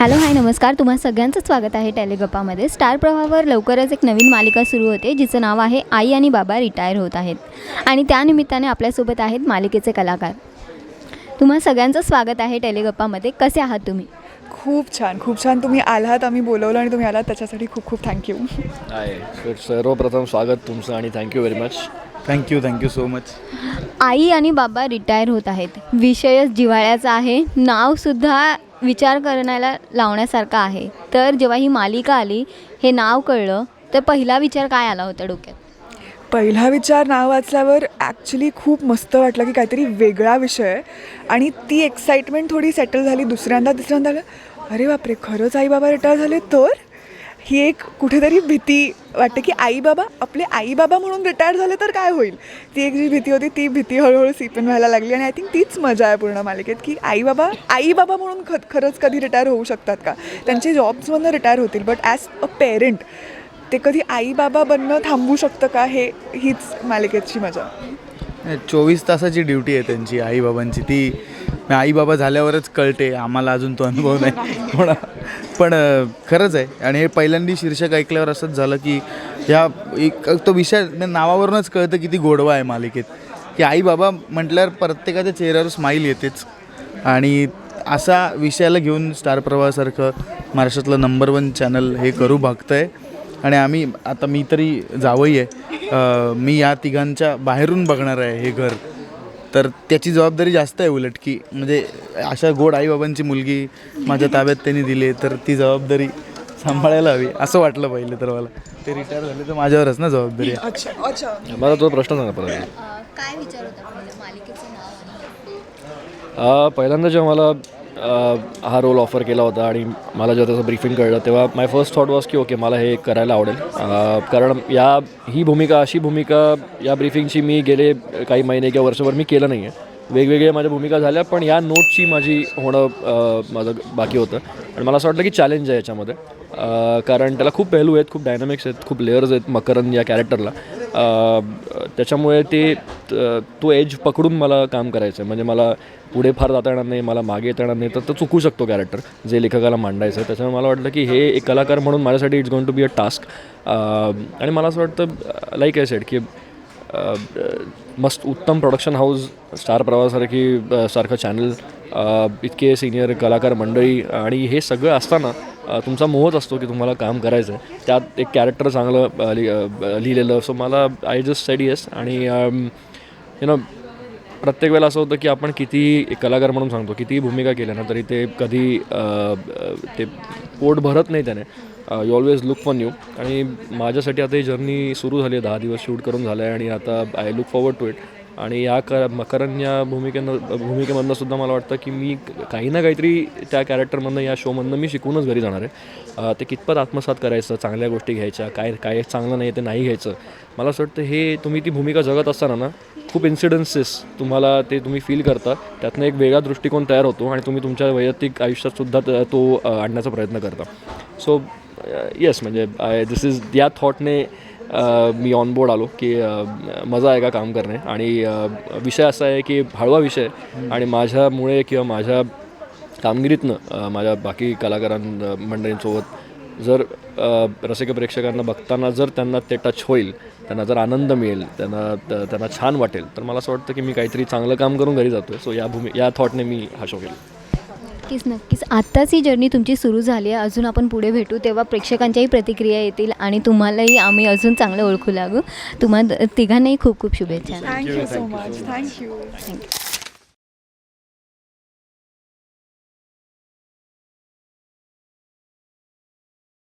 Hello hi नमस्कार. तुम्हा सगळ्यांचं स्वागत आहे टेलिगप्पामध्ये. स्टार प्रवाहावर लवकरच एक नवीन मालिका सुरू होते जिचं नाव आहे आई आणि बाबा रिटायर होत आहेत. आणि त्यानिमित्ताने आपल्यासोबत आहेत मालिकेचे कलाकार. तुम्हा सगळ्यांचं स्वागत आहे टेलिगप्पामध्ये. कसे आहात तुम्ही? खूप छान खूप छान. तुम्ही आलात आम्ही बोलवलं आणि तुम्ही आलात. त्याच्यासाठी खूप खूप थँक्यू आहे. सर्वप्रथम स्वागत तुमचं आणि thank you very much thank you thank you so much आई आणि बाबा रिटायर होत आहेत. विषयच जिव्हाळ्याचा आहे. नावसुद्धा विचार करण्याला लावण्यासारखा आहे. तर जेव्हा ही मालिका आली हे नाव कळलं तर पहिला विचार काय आला होता डोक्यात? पहिला विचार नाव वाचल्यावर ॲक्च्युली खूप मस्त वाटलं की काहीतरी वेगळा विषय आहे. आणि ती एक्साइटमेंट थोडी सेटल झाली दुसऱ्यांदा तिसऱ्यांदा आलं, अरे बापरे खरंच आई बाबा रिटायर झाले तर? ही एक कुठेतरी भीती वाटते की आई बाबा आपले आई बाबा म्हणून रिटायर झाले तर काय होईल? ती एक जी भीती होती ती भीती हळूहळू सीपन व्हायला लागली आणि आय थिंक तीच मजा आहे पूर्ण मालिकेत की आई बाबा आई बाबा म्हणून ख खरंच कधी रिटायर होऊ शकतात का? त्यांचे जॉब्समधनं रिटायर होतील बट ॲज अ पेरेंट ते कधी आई बाबा बनणं थांबवू शकतं का? हे हीच मालिकेची मजा. चोवीस तासाची ड्युटी आहे त्यांची आईबाबांची. ती आई बाबा झाल्यावरच कळते आम्हाला अजून तो अनुभव नाही. पण पण खरंच आहे. आणि हे पहिल्यांदा शीर्षक ऐकल्यावर असंच झालं की ह्या एक तो विषय नावावरूनच कळतं किती गोडवा आहे मालिकेत. की आई बाबा म्हटल्यावर प्रत्येकाच्या चेहऱ्यावर स्माईल येतेच. आणि असा विषयाला घेऊन स्टार प्रवाहासारखं महाराष्ट्रातलं नंबर वन चॅनल हे करू बघतं आहे आणि आम्ही आता मी तरी जावई आहे. मी या तिघांच्या बाहेरून बघणार आहे हे घर. तर त्याची जबाबदारी जास्त आहे उलट की म्हणजे अशा गोड आईबाबांची मुलगी माझ्या ताब्यात त्यांनी दिली तर ती जबाबदारी सांभाळायला हवी असं वाटलं पहिलं तर मला. ते रिटायर झाले तर माझ्यावरच ना जबाबदारी. आहे अच्छा अच्छा. मला तो प्रश्न सांगा परत. काय विचार होता पहिलं मालिकेचं नाव अ, पहिल्यांदा जेव्हा मला हा रोल ऑफर केला होता आणि मला जेव्हा त्याचं ब्रीफिंग कळलं तेव्हा माय फर्स्ट थॉट वॉज की ओके मला हे करायला आवडेल. कारण या ही भूमिका अशी भूमिका या ब्रीफिंगची मी गेले काही महिने किंवा वर्षभर मी केलं नाही आहे वेगवेगळ्या माझ्या भूमिका झाल्या पण या नोटची माझी होणं माझं बाकी होतं. आणि मला असं वाटलं की चॅलेंज आहे याच्यामध्ये. कारण त्याला खूप पहलू आहेत खूप डायनामिक्स आहेत खूप लेअर्स आहेत मकरन या कॅरेक्टरला त्याच्यामुळे ते तो एज पकडून मला काम करायचं आहे म्हणजे मला पुढे फार जाता येणार नाही मला मागे येता येणार नाही तर तो चुकू शकतो कॅरेक्टर जे लेखकाला मांडायचं आहे त्याच्यामुळे मला वाटलं की हे एक कलाकार म्हणून माझ्यासाठी it's going to be a task आणि मला असं वाटतं लाईक आय सेड की मस्त उत्तम प्रोडक्शन हाऊस स्टार प्रवासारखी सारखं चॅनल इतके सिनियर कलाकार मंडळी आणि हे सगळं असताना तुमचा मोहच असतो की तुम्हाला काम करायचं आहे त्यात एक कॅरेक्टर चांगलं लि- लिहिलेलं. सो मला आय जस्ट सेड येस आणि यु नो प्रत्येक वेळेला असं होतं की आपण किती कलाकार म्हणून सांगतो कितीही भूमिका केल्या ना तरी ते कधी ते पोट भरत नाही त्याने. You always look for new आणि माझ्यासाठी आता ही जर्नी सुरू झाली आहे. दहा दिवस शूट करून झालं आहे आणि आता I look forward to it आणि या क मकरन या भूमिकेनं भूमिकेमधनं सुद्धा मला वाटतं की मी काही ना काहीतरी त्या कॅरेक्टरमधनं या शोमधनं मी शिकूनच घरी जाणार आहे. ते कितपत आत्मसात करायचं चांगल्या गोष्टी घ्यायच्या काय काय चांगलं नाही ते नाही घ्यायचं. मला असं वाटतं हे तुम्ही ती भूमिका जगत असताना ना खूप इन्सिडन्सेस तुम्हाला ते तुम्ही फील करता. त्यातनं एक वेगळा दृष्टिकोन तयार होतो आणि तुम्ही तुमच्या वैयक्तिक आयुष्यातसुद्धा त- तो आणण्याचा प्रयत्न करता. सो येस म्हणजे आय दिस इज या थॉटने मी ऑन बोर्ड आलो की मजा आहे का काम करणे आणि विषय असा आहे की हळवा विषय आणि माझ्यामुळे किंवा माझ्या कामगिरीतनं माझ्या बाकी कलाकारां मंडळींसोबत जर रसिक प्रेक्षकांना बघताना जर त्यांना ते टच होईल त्यांना जर आनंद मिळेल त्यांना त्यांना छान वाटेल तर मला असं वाटतं की मी काहीतरी चांगलं काम करून घरी जातो आहे सो या भूमी या थॉटने मी हा शो केला. नक्कीच नक्कीच. आत्ताच ही जर्नी तुमची सुरू झाली आहे. अजून आपण पुढे भेटू तेव्हा प्रेक्षकांच्याही प्रतिक्रिया येतील आणि तुम्हालाही आम्ही अजून चांगलं ओळखू लागू. तुम्हा तिघांनाही खूप खूप शुभेच्छा. Thank you so much thank you thank you